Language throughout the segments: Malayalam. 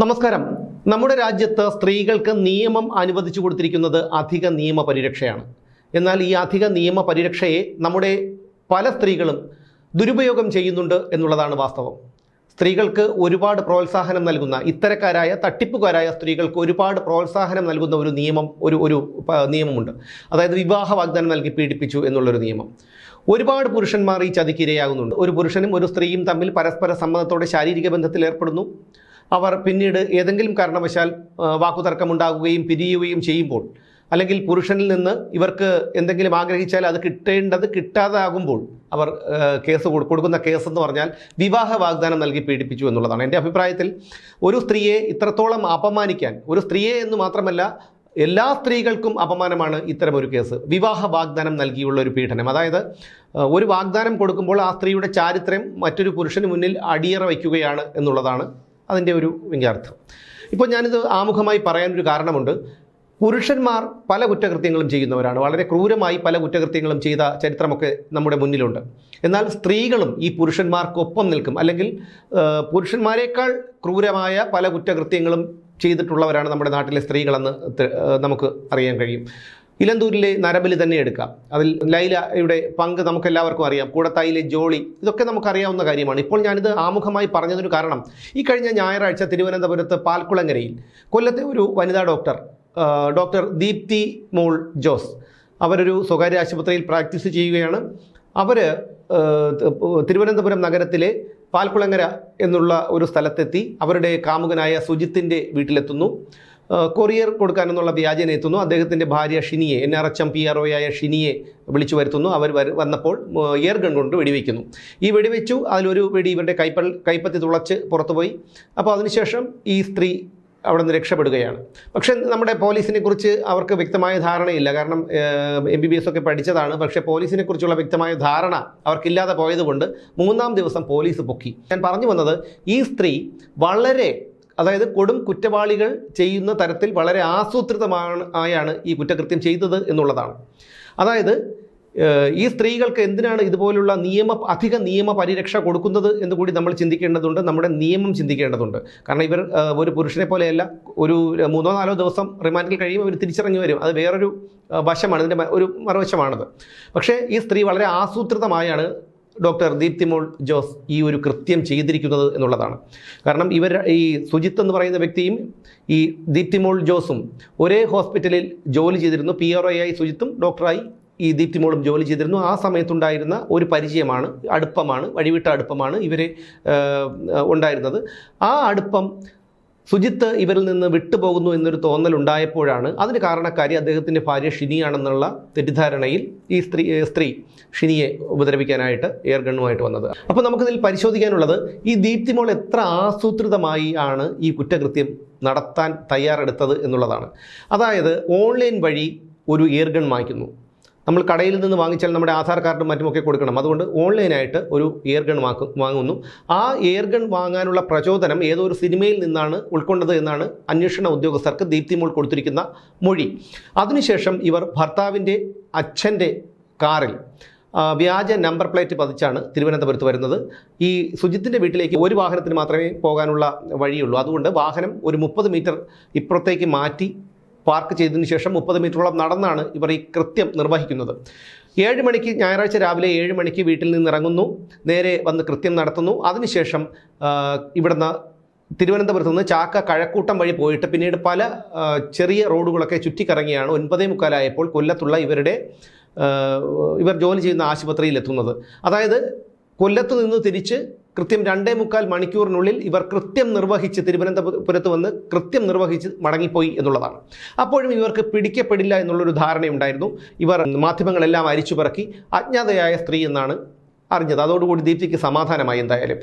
നമസ്കാരം. നമ്മുടെ രാജ്യത്ത് സ്ത്രീകൾക്ക് നിയമം അനുവദിച്ചു കൊടുത്തിരിക്കുന്നത് അധിക നിയമ പരിരക്ഷയാണ്. എന്നാൽ ഈ അധിക നിയമ പരിരക്ഷയെ നമ്മുടെ പല സ്ത്രീകളും ദുരുപയോഗം ചെയ്യുന്നുണ്ട് എന്നുള്ളതാണ് വാസ്തവം. സ്ത്രീകൾക്ക് ഒരുപാട് പ്രോത്സാഹനം നൽകുന്ന ഇത്തരക്കാരായ തട്ടിപ്പുകാരായ സ്ത്രീകൾക്ക് ഒരുപാട് പ്രോത്സാഹനം നൽകുന്ന ഒരു നിയമം ഒരു ഒരു നിയമമുണ്ട്. അതായത് വിവാഹ വാഗ്ദാനം നൽകി പീഡിപ്പിച്ചു എന്നുള്ളൊരു നിയമം. ഒരുപാട് പുരുഷന്മാർ ഈ ചതിക്കിരയാകുന്നുണ്ട് ഒരു പുരുഷനും ഒരു സ്ത്രീയും തമ്മിൽ പരസ്പര സമ്മതത്തോടെ ശാരീരിക ബന്ധത്തിൽ ഏർപ്പെടുന്നു. അവർ പിന്നീട് ഏതെങ്കിലും കാരണവശാൽ വാക്കുതർക്കമുണ്ടാകുകയും പിരിയുകയും ചെയ്യുമ്പോൾ അല്ലെങ്കിൽ പുരുഷനിൽ നിന്ന് ഇവർക്ക് എന്തെങ്കിലും ആഗ്രഹിച്ചാൽ അത് കിട്ടേണ്ടത് കിട്ടാതാകുമ്പോൾ അവർ കേസ് കൊടുക്കുന്ന കേസ് എന്ന് പറഞ്ഞാൽ വിവാഹ വാഗ്ദാനം നൽകി പീഡിപ്പിച്ചു എന്നുള്ളതാണ്. എന്റെ അഭിപ്രായത്തിൽ ഒരു സ്ത്രീയെ ഇത്രത്തോളം അപമാനിക്കാൻ ഒരു സ്ത്രീയെ എന്ന് മാത്രമല്ല എല്ലാ സ്ത്രീകൾക്കും അപമാനമാണ് ഇത്തരമൊരു കേസ്. വിവാഹ വാഗ്ദാനം നൽകിയുള്ള ഒരു പീഡനം. അതായത് ഒരു വാഗ്ദാനം കൊടുക്കുമ്പോൾ ആ സ്ത്രീയുടെ ചാരിത്രം മറ്റൊരു പുരുഷന് മുന്നിൽ അടിയറ വയ്ക്കുകയാണ് എന്നുള്ളതാണ് അതിന്റെ ഒരു വിങ്കാർത്ഥം ഇപ്പോൾ ഞാനിത് ആമുഖമായി പറയാനൊരു കാരണമുണ്ട്. പുരുഷന്മാർ പല കുറ്റകൃത്യങ്ങളും ചെയ്യുന്നവരാണ്. വളരെ ക്രൂരമായി പല കുറ്റകൃത്യങ്ങളും ചെയ്ത ചരിത്രമൊക്കെ നമ്മുടെ മുന്നിലുണ്ട്. എന്നാൽ സ്ത്രീകളും ഈ പുരുഷന്മാർക്കൊപ്പം നിൽക്കും. അല്ലെങ്കിൽ പുരുഷന്മാരെക്കാൾ ക്രൂരമായ പല കുറ്റകൃത്യങ്ങളും ചെയ്തിട്ടുള്ളവരാണ് നമ്മുടെ നാട്ടിലെ സ്ത്രീകളെന്ന് നമുക്ക് അറിയാൻ കഴിയും. ഇലന്തൂരിലെ നരബലി തന്നെ എടുക്കാം. അതിൽ ലൈലയുടെ പങ്ക് നമുക്കെല്ലാവർക്കും അറിയാം. കൂടത്തായിലെ ജോളി ഇതൊക്കെ നമുക്കറിയാവുന്ന കാര്യമാണ്. ഇപ്പോൾ ഞാനിത് ആമുഖമായി പറഞ്ഞതിന് കാരണം ഈ കഴിഞ്ഞ ഞായറാഴ്ച തിരുവനന്തപുരത്ത് പാൽക്കുളങ്ങരയിൽ കൊല്ലത്തെ ഒരു വനിതാ ഡോക്ടർ ഡോക്ടർ ദീപ്തി മോൾ ജോസ് അവരൊരു സ്വകാര്യ ആശുപത്രിയിൽ പ്രാക്ടീസ് ചെയ്യുകയാണ്. അവർ തിരുവനന്തപുരം നഗരത്തിലെ പാൽക്കുളങ്ങര എന്നുള്ള ഒരു സ്ഥലത്തെത്തി അവരുടെ കാമുകനായ സുജിത്തിന്റെ വീട്ടിലെത്തുന്നു. കൊറിയർ കൊടുക്കാനെന്നുള്ള വ്യാജന എത്തുന്നു. അദ്ദേഹത്തിന്റെ ഭാര്യ ഷിനിയെ N R H M P R O ആയ ഷിനിയെ വിളിച്ചു വരുത്തുന്നു. അവർ വന്നപ്പോൾ എയർ ഗൺ കൊണ്ട് വെടിവെക്കുന്നു. ഈ വെടിവെച്ചു. അതിലൊരു വെടി ഇവരുടെ കൈപ്പൽ കൈപ്പത്തി തുളച്ച് പുറത്തുപോയി. അപ്പോൾ അതിനുശേഷം ഈ സ്ത്രീ അവിടെ നിന്ന് രക്ഷപ്പെടുകയാണ്. പക്ഷേ നമ്മുടെ പോലീസിനെ കുറിച്ച് അവർക്ക് വ്യക്തമായ ധാരണയില്ല. കാരണം എം ബി ബി എസ് ഒക്കെ പഠിച്ചതാണ്. പക്ഷേ പോലീസിനെ കുറിച്ചുള്ള വ്യക്തമായ ധാരണ അവർക്കില്ലാതെ പോയതുകൊണ്ട് മൂന്നാം ദിവസം പോലീസ് പൊക്കി. ഞാൻ പറഞ്ഞു വന്നത് ഈ സ്ത്രീ വളരെ അതായത് കൊടും കുറ്റവാളികൾ ചെയ്യുന്ന തരത്തിൽ വളരെ ആസൂത്രിതമാണ് ആയാണ് ഈ കുറ്റകൃത്യം ചെയ്തത് എന്നുള്ളതാണ്. അതായത് ഈ സ്ത്രീകൾക്ക് എന്തിനാണ് ഇതുപോലുള്ള നിയമ അധിക നിയമ പരിരക്ഷ കൊടുക്കുന്നത് എന്ന് കൂടി നമ്മൾ ചിന്തിക്കേണ്ടതുണ്ട് നമ്മുടെ നിയമം ചിന്തിക്കേണ്ടതുണ്ട്. കാരണം ഇവർ ഒരു പുരുഷനെ പോലെയല്ല ഒരു മൂന്നോ നാലോ ദിവസം റിമാൻഡിൽ കഴിയുമ്പോൾ ഇവർ തിരിച്ചിറങ്ങി വരും. അത് വേറൊരു വശമാണ് ഇതിന്റെ ഒരു മറുവശമാണത്. പക്ഷേ ഈ സ്ത്രീ വളരെ ആസൂത്രിതമായാണ് ഡോക്ടർ ദീപ്തിമോൾ ജോസ് ഈ ഒരു കൃത്യം ചെയ്തിരിക്കുന്നത് എന്നുള്ളതാണ്. കാരണം ഇവർ ഈ സുജിത്ത് എന്ന് പറയുന്ന വ്യക്തിയും ഈ ദീപ്തിമോൾ ജോസും ഒരേ ഹോസ്പിറ്റലിൽ ജോലി ചെയ്തിരുന്നു. പി ആർ ആയി സുജിത്തും ഡോക്ടറായി ഈ ദീപ്തിമോളും ജോലി ചെയ്തിരുന്നു. ആ സമയത്തുണ്ടായിരുന്ന ഒരു പരിചയമാണ് അടുപ്പമാണ് വഴിവിട്ട അടുപ്പമാണ് ഇവരെ ഉണ്ടായിരുന്നത്. ആ അടുപ്പം സുജിത്ത് ഇവരിൽ നിന്ന് വിട്ടുപോകുന്നു എന്നൊരു തോന്നൽ ഉണ്ടായപ്പോഴാണ് അതിന് കാരണക്കാരി അദ്ദേഹത്തിന്റെ ഭാര്യ ഷിനിയാണെന്നുള്ള തെറ്റിദ്ധാരണയിൽ ഈ സ്ത്രീ സ്ത്രീ ഷിനിയെ ഉപദ്രവിക്കാനായിട്ട് എയർ ഗണ്ണുമായിട്ട് വന്നത്. അപ്പോൾ നമുക്കിതിൽ പരിശോധിക്കാനുള്ളത് ഈ ദീപ്തിമോൾ എത്ര ആസൂത്രിതമായി ആണ് ഈ കുറ്റകൃത്യം നടത്താൻ തയ്യാറെടുത്തത് എന്നുള്ളതാണ്. അതായത് ഓൺലൈൻ വഴി ഒരു എയർ ഗൺ വാങ്ങിക്കുന്നു. നമ്മൾ കടയിൽ നിന്ന് വാങ്ങിച്ചാൽ നമ്മുടെ ആധാർ കാർഡും മറ്റുമൊക്കെ കൊടുക്കണം. അതുകൊണ്ട് ഓൺലൈനായിട്ട് ഒരു എയർ ഗൺ വാങ്ങുന്നു. ആ എയർ ഗൺ വാങ്ങാനുള്ള പ്രചോദനം ഏതോ ഒരു സിനിമയിൽ നിന്നാണ് ഉൾക്കൊണ്ടത് എന്നാണ് അന്വേഷണ ഉദ്യോഗസ്ഥർക്ക് ദീപ്തിമോൾ കൊടുത്തിരിക്കുന്ന മൊഴി. അതിനുശേഷം ഇവർ ഭർത്താവിന്റെ അച്ഛന്റെ കാറിൽ വ്യാജ നമ്പർ പ്ലേറ്റ് പതിച്ചാണ് തിരുവനന്തപുരത്ത് വരുന്നത്. ഈ സുജിത്തിന്റെ വീട്ടിലേക്ക് ഒരു വാഹനത്തിന് മാത്രമേ പോകാനുള്ള വഴിയുള്ളൂ. അതുകൊണ്ട് വാഹനം ഒരു മുപ്പത് മീറ്റർ ഇപ്പുറത്തേക്ക് മാറ്റി പാർക്ക് ചെയ്തതിനു ശേഷം മുപ്പത് മീറ്ററോളം നടന്നാണ് ഇവർ ഈ കൃത്യം നിർവഹിക്കുന്നത്. ഏഴ് മണിക്ക് ഞായറാഴ്ച രാവിലെ ഏഴ് മണിക്ക് വീട്ടിൽ നിന്ന് ഇറങ്ങുന്നു നേരെ വന്ന് കൃത്യം നടത്തുന്നു. അതിനുശേഷം ഇവിടുന്ന് തിരുവനന്തപുരത്ത് നിന്ന് ചാക്ക കഴക്കൂട്ടം വഴി പോയിട്ട് പിന്നീട് പല ചെറിയ റോഡുകളൊക്കെ ചുറ്റിക്കറങ്ങിയാണ് ഒൻപതേ മുക്കാലായപ്പോൾ കൊല്ലത്തുള്ള ഇവരുടെ ഇവർ ജോലി ചെയ്യുന്ന ആശുപത്രിയിൽ എത്തുന്നത് അതായത് കൊല്ലത്ത് നിന്ന് തിരിച്ച് കൃത്യം രണ്ടേ മുക്കാൽ മണിക്കൂറിനുള്ളിൽ ഇവർ കൃത്യം നിർവഹിച്ച് തിരുവനന്തപുരത്ത് വന്ന് കൃത്യം നിർവഹിച്ച് മടങ്ങിപ്പോയി എന്നുള്ളതാണ്. അപ്പോഴും ഇവർക്ക് പിടിക്കപ്പെടില്ല എന്നുള്ളൊരു ധാരണയുണ്ടായിരുന്നു. ഇവർ മാധ്യമങ്ങളെല്ലാം അരിച്ചു പറക്കി അജ്ഞാതയായ സ്ത്രീ എന്നാണ് അറിഞ്ഞത്. അതോടുകൂടി ദീപ്തിക്ക് സമാധാനമായി എന്തായാലും.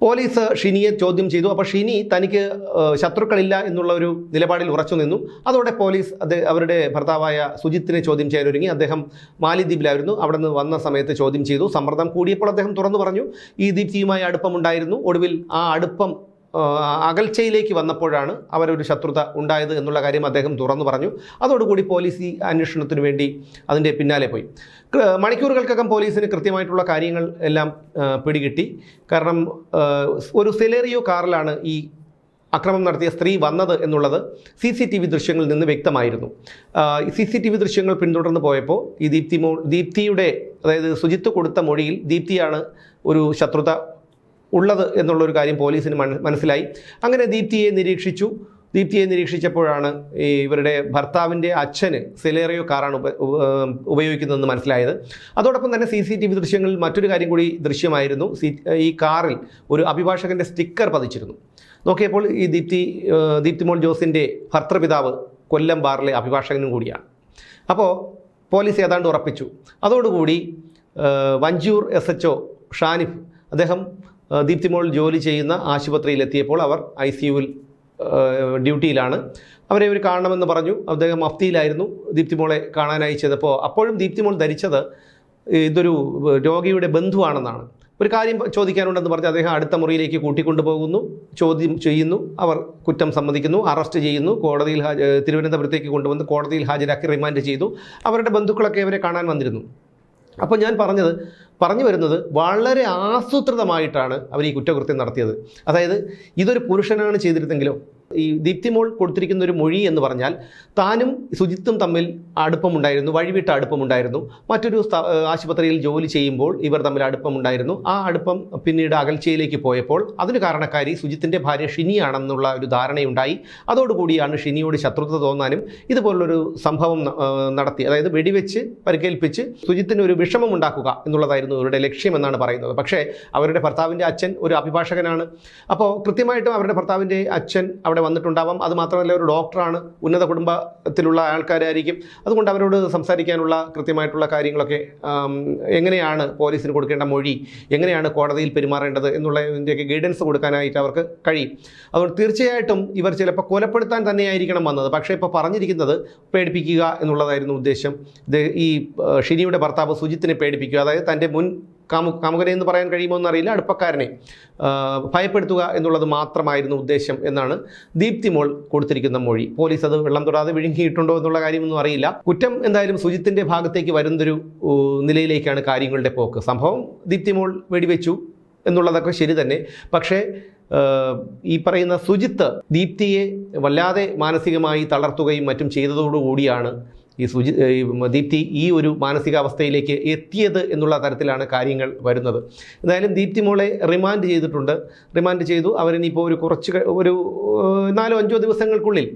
പോലീസ് ഷിനിയെ ചോദ്യം ചെയ്തു. അപ്പോൾ ഷിനി തനിക്ക് ശത്രുക്കളില്ല എന്നുള്ള ഒരു നിലപാടിൽ ഉറച്ചു നിന്നു. അതോടെ പോലീസ് അത് അവരുടെ ഭർത്താവായ സുജിത്തിനെ ചോദ്യം ചെയ്യാൻ ഒരുങ്ങി. അദ്ദേഹം മാലിദ്വീപിലായിരുന്നു. അവിടെ നിന്ന് വന്ന സമയത്ത് ചോദ്യം ചെയ്തു. സമ്മർദ്ദം കൂടിയപ്പോൾ അദ്ദേഹം തുറന്നു പറഞ്ഞു. ഈ ദീപ്തിയുമായി അടുപ്പമുണ്ടായിരുന്നു. ഒടുവിൽ ആ അടുപ്പം അകൽച്ചയിലേക്ക് വന്നപ്പോഴാണ് അവരൊരു ശത്രുത ഉണ്ടായത് എന്നുള്ള കാര്യം അദ്ദേഹം തുറന്നു പറഞ്ഞു. അതോടുകൂടി പോലീസ് ഈ അന്വേഷണത്തിന് വേണ്ടി അതിന്റെ പിന്നാലെ പോയി. മണിക്കൂറുകൾക്കകം പോലീസിന് കൃത്യമായിട്ടുള്ള കാര്യങ്ങൾ എല്ലാം പിടികിട്ടി. കാരണം ഒരു സെലേറിയോ കാറിലാണ് ഈ അക്രമം നടത്തിയ സ്ത്രീ വന്നത് എന്നുള്ളത് സി സി ടി വി ദൃശ്യങ്ങളിൽ നിന്ന് വ്യക്തമായിരുന്നു. സി സി ടി വി ദൃശ്യങ്ങൾ പിന്തുടർന്ന് പോയപ്പോൾ ഈ ദീപ്തി മോ ദീപ്തിയുടെ അതായത് സുജിത്ത് കൊടുത്ത മൊഴിയിൽ ദീപ്തിയാണ് ഒരു ശത്രുത ഉള്ളത് എന്നുള്ളൊരു കാര്യം പോലീസിന് മനസ്സിലായി. അങ്ങനെ ദീപ്തിയെ നിരീക്ഷിച്ചു. ദീപ്തിയെ നിരീക്ഷിച്ചപ്പോഴാണ് ഈ ഇവരുടെ ഭർത്താവിന്റെ അച്ഛന് സെലേറിയോ കാറാണ് ഉപ ഉപ- ഉപയോഗിക്കുന്നതെന്ന് മനസ്സിലായത്. അതോടൊപ്പം തന്നെ സി സി ടി വി ദൃശ്യങ്ങളിൽ മറ്റൊരു കാര്യം കൂടി ദൃശ്യമായിരുന്നു. ഈ കാറിൽ ഒരു അഭിഭാഷകന്റെ സ്റ്റിക്കർ പതിച്ചിരുന്നു. നോക്കിയപ്പോൾ ഈ ദീപ്തി ദീപ്തിമോൾ ജോസിന്റെ ഭർത്തൃപിതാവ് കൊല്ലം ബാറിലെ അഭിഭാഷകനും കൂടിയാണ്. അപ്പോൾ പോലീസ് ഏതാണ്ട് ഉറപ്പിച്ചു. അതോടുകൂടി വഞ്ചൂർ എസ് എച്ച് ഷാനിഫ് അദ്ദേഹം ദീപ്തിമോൾ ജോലി ചെയ്യുന്ന ആശുപത്രിയിലെത്തിയപ്പോൾ അവർ ഐ സി യുവിൽ ഡ്യൂട്ടിയിലാണ്. അവരെ ഇവർ കാണണമെന്ന് പറഞ്ഞു. അദ്ദേഹം മഫ്തിയിലായിരുന്നു ദീപ്തിമോളെ കാണാനായി ചെയ്തപ്പോൾ. അപ്പോഴും ദീപ്തിമോൾ ധരിച്ചത് ഇതൊരു രോഗിയുടെ ബന്ധുവാണെന്നാണ്. ഒരു കാര്യം ചോദിക്കാനുണ്ടെന്ന് പറഞ്ഞ് അദ്ദേഹം അടുത്ത മുറിയിലേക്ക് കൂട്ടിക്കൊണ്ടുപോകുന്നു. ചോദ്യം ചെയ്യുന്നു. അവർ കുറ്റം സമ്മതിക്കുന്നു. അറസ്റ്റ് ചെയ്യുന്നു. കോടതിയിൽ തിരുവനന്തപുരത്തേക്ക് കൊണ്ടുവന്ന് കോടതിയിൽ ഹാജരാക്കി റിമാൻഡ് ചെയ്തു. അവരുടെ ബന്ധുക്കളൊക്കെ അവരെ കാണാൻ വന്നിരുന്നു. അപ്പോൾ ഞാൻ പറഞ്ഞത് പറഞ്ഞു വരുന്നത് വളരെ ആസൂത്രിതമായിട്ടാണ് അവർ ഈ കുറ്റകൃത്യം നടത്തിയത്. അതായത് ഇതൊരു പുരുഷനാണ് ചെയ്തിരുന്നെങ്കിലോ ഈ ദീപ്തിമോൾ കൊടുത്തിരിക്കുന്ന ഒരു മൊഴി എന്ന് പറഞ്ഞാൽ താനും സുജിത്തും തമ്മിൽ അടുപ്പമുണ്ടായിരുന്നു വഴിവിട്ട അടുപ്പമുണ്ടായിരുന്നു. മറ്റൊരു ആശുപത്രിയിൽ ജോലി ചെയ്യുമ്പോൾ ഇവർ തമ്മിൽ അടുപ്പമുണ്ടായിരുന്നു. ആ അടുപ്പം പിന്നീട് അകൽച്ചയിലേക്ക് പോയപ്പോൾ അതിന് കാരണക്കാരി സുജിത്തിന്റെ ഭാര്യ ഷിനിയാണെന്നുള്ള ഒരു ധാരണയുണ്ടായി. അതോടുകൂടിയാണ് ഷിനിയോട് ശത്രുത തോന്നാനും ഇതുപോലുള്ളൊരു സംഭവം നടത്തി. അതായത് വെടിവെച്ച് പരിക്കേൽപ്പിച്ച് സുജിത്തിന് ഒരു വിഷമം ഉണ്ടാക്കുക എന്നുള്ളതായിരുന്നു ഇവരുടെ ലക്ഷ്യമെന്നാണ് പറയുന്നത്. പക്ഷേ അവരുടെ ഭർത്താവിന്റെ അച്ഛൻ ഒരു അഭിഭാഷകനാണ്. അപ്പോൾ കൃത്യമായിട്ടും അവരുടെ ഭർത്താവിന്റെ അച്ഛൻ അവിടെ വന്നിട്ടുണ്ടാവാം. അതുമാത്രമല്ല ഒരു ഡോക്ടറാണ്. ഉന്നത കുടുംബത്തിലുള്ള ആൾക്കാരായിരിക്കും. അതുകൊണ്ട് അവരോട് സംസാരിക്കാനുള്ള കൃത്യമായിട്ടുള്ള കാര്യങ്ങളൊക്കെ എങ്ങനെയാണ് പോലീസിന് കൊടുക്കേണ്ട മൊഴി എങ്ങനെയാണ് കോടതിയിൽ പെരുമാറേണ്ടത് എന്നുള്ളതിന്റെയൊക്കെ ഗൈഡൻസ് കൊടുക്കാനായിട്ട് അവർക്ക് കഴിയും. അതുകൊണ്ട് തീർച്ചയായിട്ടും ഇവർ ചിലപ്പോൾ കൊലപ്പെടുത്താൻ തന്നെയായിരിക്കണം വന്നത്. പക്ഷേ ഇപ്പോൾ പറഞ്ഞിരിക്കുന്നത് പേടിപ്പിക്കുക എന്നുള്ളതായിരുന്നു ഉദ്ദേശം. ഈ ഷിനിയുടെ ഭർത്താവ് സുജിത്തിനെ പേടിപ്പിക്കുക. അതായത് തന്റെ മുൻ കാമു കാമുകനെ എന്ന് പറയാൻ കഴിയുമോ എന്നറിയില്ല. അടുപ്പക്കാരനെ ഭയപ്പെടുത്തുക എന്നുള്ളത് മാത്രമായിരുന്നു ഉദ്ദേശം എന്നാണ് ദീപ്തി മോൾ കൊടുത്തിരിക്കുന്ന മൊഴി. പോലീസ് അത് വെള്ളം തൊടാതെ വിഴുങ്ങിയിട്ടുണ്ടോ എന്നുള്ള കാര്യമൊന്നും അറിയില്ല. കുറ്റം എന്തായാലും സുജിത്തിന്റെ ഭാഗത്തേക്ക് വരുന്നൊരു നിലയിലേക്കാണ് കാര്യങ്ങളുടെ പോക്ക്. സംഭവം ദീപ്തി മോൾ വെടിവെച്ചു എന്നുള്ളതൊക്കെ ശരി തന്നെ. പക്ഷേ ഈ പറയുന്ന സുജിത്ത് ദീപ്തിയെ വല്ലാതെ മാനസികമായി തളർത്തുകയും മറ്റും ചെയ്തതോടുകൂടിയാണ് ഈ സുജി ദീപ്തി ഈ ഒരു മാനസികാവസ്ഥയിലേക്ക് എത്തിയത് എന്നുള്ള തരത്തിലാണ് കാര്യങ്ങൾ വരുന്നത്. എന്തായാലും ദീപ്തി മോളെ റിമാൻഡ് ചെയ്തിട്ടുണ്ട്. റിമാൻഡ് ചെയ്തു. അവരിനിപ്പോൾ ഒരു കുറച്ച് ഒരു നാലോ അഞ്ചോ ദിവസങ്ങൾക്കുള്ളിൽ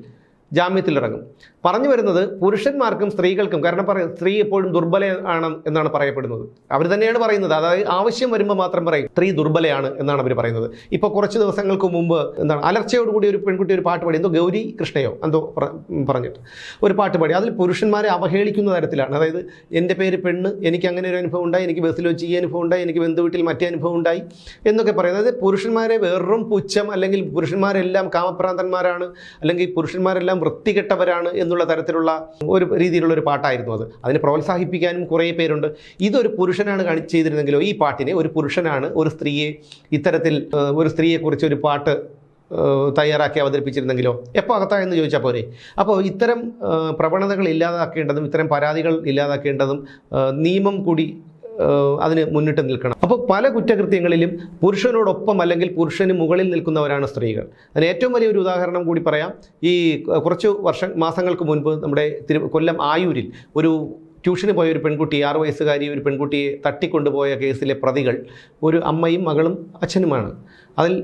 ജാമ്യത്തിലിറങ്ങും. പറഞ്ഞു വരുന്നത് പുരുഷന്മാർക്കും സ്ത്രീകൾക്കും കാരണം പറയും സ്ത്രീ എപ്പോഴും ദുർബല ആണ് എന്നാണ് പറയപ്പെടുന്നത്. അവർ തന്നെയാണ് പറയുന്നത്. അതായത് ആവശ്യം വരുമ്പോൾ മാത്രം പറയും സ്ത്രീ ദുർബലയാണ് എന്നാണ് അവർ പറയുന്നത്. ഇപ്പോൾ കുറച്ച് ദിവസങ്ങൾക്ക് മുമ്പ് എന്താണ് അലർച്ചയോടുകൂടി ഒരു പെൺകുട്ടി ഒരു പാട്ട് പാടി എന്തോ ഗൗരി കൃഷ്ണയോ എന്തോ പറ- പറഞ്ഞിട്ട് ഒരു പാട്ട് പാടി. അതിൽ പുരുഷന്മാരെ അവഹേളിക്കുന്ന തരത്തിലാണ്. അതായത് എന്റെ പേര് പെണ്ണ് എനിക്ക് അങ്ങനെ ഒരു അനുഭവം ഉണ്ടായി എനിക്ക് ബസ്സിൽ വെച്ച് ഈ അനുഭവം ഉണ്ടായി എനിക്ക് ബന്ധുവീട്ടിൽ മറ്റേ അനുഭവം ഉണ്ടായി എന്നൊക്കെ പറയുന്നത് അതായത് പുരുഷന്മാരെ വെറും പുച്ഛം അല്ലെങ്കിൽ പുരുഷന്മാരെല്ലാം കാമപ്രാന്തന്മാരാണ് അല്ലെങ്കിൽ പുരുഷന്മാരെല്ലാം വൃത്തികെട്ടവരാണ് എന്നുള്ള തരത്തിലുള്ള ഒരു രീതിയിലുള്ള ഒരു പാട്ടായിരുന്നു അത്. അതിനെ പ്രോത്സാഹിപ്പിക്കാനും കുറേ പേരുണ്ട്. ഇതൊരു പുരുഷനാണ് കാണി ചെയ്തിരുന്നെങ്കിലോ ഈ പാട്ടിനെ ഒരു പുരുഷനാണ് ഒരു സ്ത്രീയെ ഇത്തരത്തിൽ ഒരു സ്ത്രീയെക്കുറിച്ച് ഒരു പാട്ട് തയ്യാറാക്കി അവതരിപ്പിച്ചിരുന്നെങ്കിലോ? എപ്പോൾ അകത്തായെന്ന് ചോദിച്ചാൽ പോരെ? അപ്പോൾ ഇത്തരം പ്രവണതകൾ ഇല്ലാതാക്കേണ്ടതും ഇത്തരം പരാതികൾ ഇല്ലാതാക്കേണ്ടതും നിയമം കൂടി അതിന് മുന്നിട്ട് നിൽക്കണം. അപ്പോൾ പല കുറ്റകൃത്യങ്ങളിലും പുരുഷനോടൊപ്പം അല്ലെങ്കിൽ പുരുഷന് മുകളിൽ നിൽക്കുന്നവരാണ് സ്ത്രീകൾ. അതിന് ഏറ്റവും വലിയൊരു ഉദാഹരണം കൂടി പറയാം. ഈ കുറച്ച് വർഷ മാസങ്ങൾക്ക് മുൻപ് നമ്മുടെ തിരു കൊല്ലം ആയൂരിൽ ഒരു ട്യൂഷന് പോയ ഒരു പെൺകുട്ടി ആറ് വയസ്സുകാരി ഒരു പെൺകുട്ടിയെ തട്ടിക്കൊണ്ടുപോയ കേസിലെ പ്രതികൾ ഒരു അമ്മയും മകളും അച്ഛനുമാണ്. അതിൽ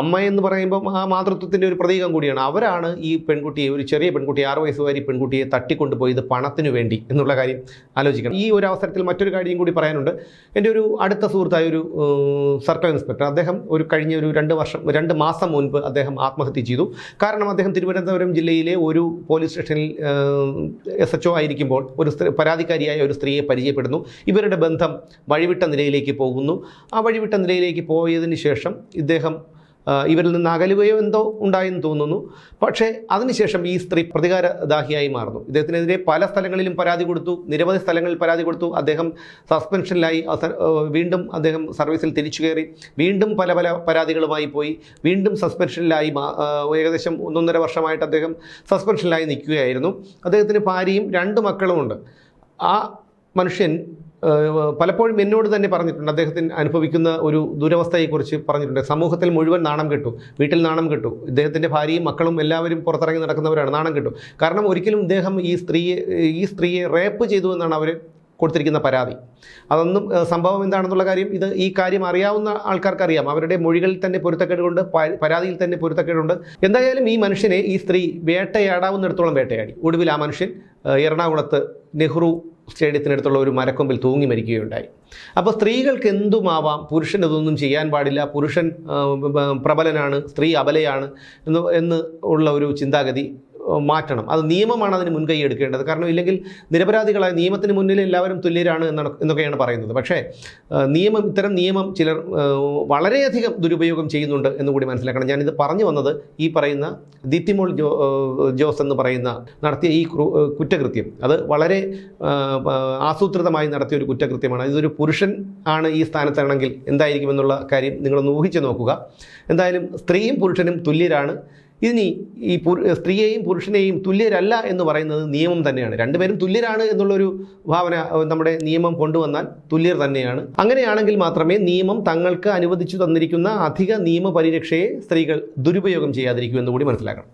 അമ്മ എന്ന് പറയുമ്പം ആ മാതൃത്വത്തിന്റെ ഒരു പ്രതീകം കൂടിയാണ്. അവരാണ് ഈ പെൺകുട്ടിയെ ഒരു ചെറിയ പെൺകുട്ടി ആറ് വയസ്സുകാരി പെൺകുട്ടിയെ തട്ടിക്കൊണ്ടുപോയത് പണത്തിന് വേണ്ടി എന്നുള്ള കാര്യം ആലോചിക്കണം. ഈ ഒരു അവസരത്തിൽ മറ്റൊരു കാര്യം കൂടി പറയാനുണ്ട്. എന്റെ ഒരു അടുത്ത സുഹൃത്തായ ഒരു സർക്കിൾ ഇൻസ്പെക്ടർ അദ്ദേഹം ഒരു കഴിഞ്ഞ ഒരു രണ്ട് വർഷം രണ്ട് മാസം മുൻപ് അദ്ദേഹം ആത്മഹത്യ ചെയ്തു. കാരണം അദ്ദേഹം തിരുവനന്തപുരം ജില്ലയിലെ ഒരു പോലീസ് സ്റ്റേഷനിൽ എസ് എച്ച് ആയിരിക്കുമ്പോൾ ഒരു പരാതിക്കാരിയായ ഒരു സ്ത്രീയെ പരിചയപ്പെടുന്നു. ഇവരുടെ ബന്ധം വഴിവിട്ട നിലയിലേക്ക് പോകുന്നു. ആ വഴിവിട്ട നിലയിലേക്ക് പോയതിന് ശേഷം ഇദ്ദേഹം ആ, ഇവരിൽ നിന്ന് അകലുകയോ എന്തോ ഉണ്ടായെന്ന് തോന്നുന്നു. പക്ഷേ അതിനുശേഷം ഈ സ്ത്രീ പ്രതികാരദാഹിയായി മാറുന്നു. ഇദ്ദേഹത്തിനെതിരെ പല സ്ഥലങ്ങളിലും പരാതി കൊടുത്തു. നിരവധി സ്ഥലങ്ങളിൽ പരാതി കൊടുത്തു. അദ്ദേഹം സസ്പെൻഷനിലായി വീണ്ടും അദ്ദേഹം സർവീസിൽ തിരിച്ചു കയറി. വീണ്ടും പല പല പരാതികളുമായി പോയി. വീണ്ടും സസ്പെൻഷനിലായി ഏകദേശം ഒന്നൊന്നര വർഷമായിട്ട് അദ്ദേഹം സസ്പെൻഷനിലായി നിൽക്കുകയായിരുന്നു. അദ്ദേഹത്തിന് ഭാര്യയും രണ്ട് മക്കളുമുണ്ട്. ആ മനുഷ്യൻ പലപ്പോഴും എന്നോട് തന്നെ പറഞ്ഞിട്ടുണ്ട്. അദ്ദേഹത്തിന് അനുഭവിക്കുന്ന ഒരു ദുരവസ്ഥയെക്കുറിച്ച് പറഞ്ഞിട്ടുണ്ട്. സമൂഹത്തിൽ മുഴുവൻ നാണം കെട്ടു. വീട്ടിൽ നാണം കെട്ടു. ഇദ്ദേഹത്തിന്റെ ഭാര്യയും മക്കളും എല്ലാവരും പുറത്തിറങ്ങി നടക്കുന്നവരാണ്. നാണം കെട്ടു. കാരണം ഒരിക്കലും ഇദ്ദേഹം ഈ സ്ത്രീയെ ഈ സ്ത്രീയെ റേപ്പ് ചെയ്തു എന്നാണ് അവർ കൊടുത്തിരിക്കുന്ന പരാതി. അതൊന്നും സംഭവം എന്താണെന്നുള്ള കാര്യം ഇത് ഈ കാര്യം അറിയാവുന്ന ആൾക്കാർക്കറിയാം. അവരുടെ മൊഴികളിൽ തന്നെ പൊരുത്തക്കേടുകൊണ്ട് പരാതിയിൽ തന്നെ പൊരുത്തക്കേടുണ്ട്. എന്തായാലും ഈ മനുഷ്യനെ ഈ സ്ത്രീ വേട്ടയാടാവുന്നിടത്തോളം വേട്ടയാടി. ഒടുവിൽ ആ മനുഷ്യൻ എറണാകുളത്ത് നെഹ്റു സ്റ്റേഡിയത്തിനടുത്തുള്ള ഒരു മരക്കൊമ്പിൽ തൂങ്ങി മരിക്കുകയുണ്ടായി. അപ്പോൾ സ്ത്രീകൾക്ക് എന്തുമാവാം? പുരുഷൻ ഇതൊന്നും ചെയ്യാൻ പാടില്ല. പുരുഷൻ പ്രബലനാണ് സ്ത്രീ അബലയാണ് എന്ന് എന്ന് ഉള്ള ഒരു ചിന്താഗതി മാറ്റണം. അത് നിയമമാണ് അതിന് മുൻകൈ എടുക്കേണ്ടത്. കാരണം ഇല്ലെങ്കിൽ നിരപരാധികളായ നിയമത്തിന് മുന്നിൽ എല്ലാവരും തുല്യരാണ് എന്നാണ് എന്നൊക്കെയാണ് പറയുന്നത്. പക്ഷേ നിയമം ഇത്തരം നിയമം ചിലർ വളരെയധികം ദുരുപയോഗം ചെയ്യുന്നുണ്ട് എന്ന് കൂടി മനസ്സിലാക്കണം. ഞാനിത് പറഞ്ഞു വന്നത് ഈ പറയുന്ന ദിത്തിമോൾ ജോ ജോസ് എന്ന് പറയുന്ന നടത്തിയ ഈ കുറ്റകൃത്യം. അത് വളരെ ആസൂത്രിതമായി നടത്തിയ ഒരു കുറ്റകൃത്യമാണ്. ഇതൊരു പുരുഷൻ ആണ് ഈ സ്ഥാനത്താണെങ്കിൽ എന്തായിരിക്കുമെന്നുള്ള കാര്യം നിങ്ങളൊന്ന് ഊഹിച്ചു നോക്കുക. എന്തായാലും സ്ത്രീയും പുരുഷനും തുല്യരാണ്. ഇനി ഈ സ്ത്രീയെയും പുരുഷനെയും തുല്യരല്ല എന്ന് പറയുന്നത് നിയമം തന്നെയാണ്. രണ്ടുപേരും തുല്യരാണ് എന്നുള്ളൊരു ഭാവന നമ്മുടെ നിയമം കൊണ്ടുവന്നാൽ തുല്യർ തന്നെയാണ്. അങ്ങനെയാണെങ്കിൽ മാത്രമേ നിയമം തങ്ങൾക്ക് അനുവദിച്ചു തന്നിരിക്കുന്ന അധിക നിയമ പരിരക്ഷയെ സ്ത്രീകൾ ദുരുപയോഗം ചെയ്യാതിരിക്കൂ എന്ന് കൂടി മനസ്സിലാക്കണം.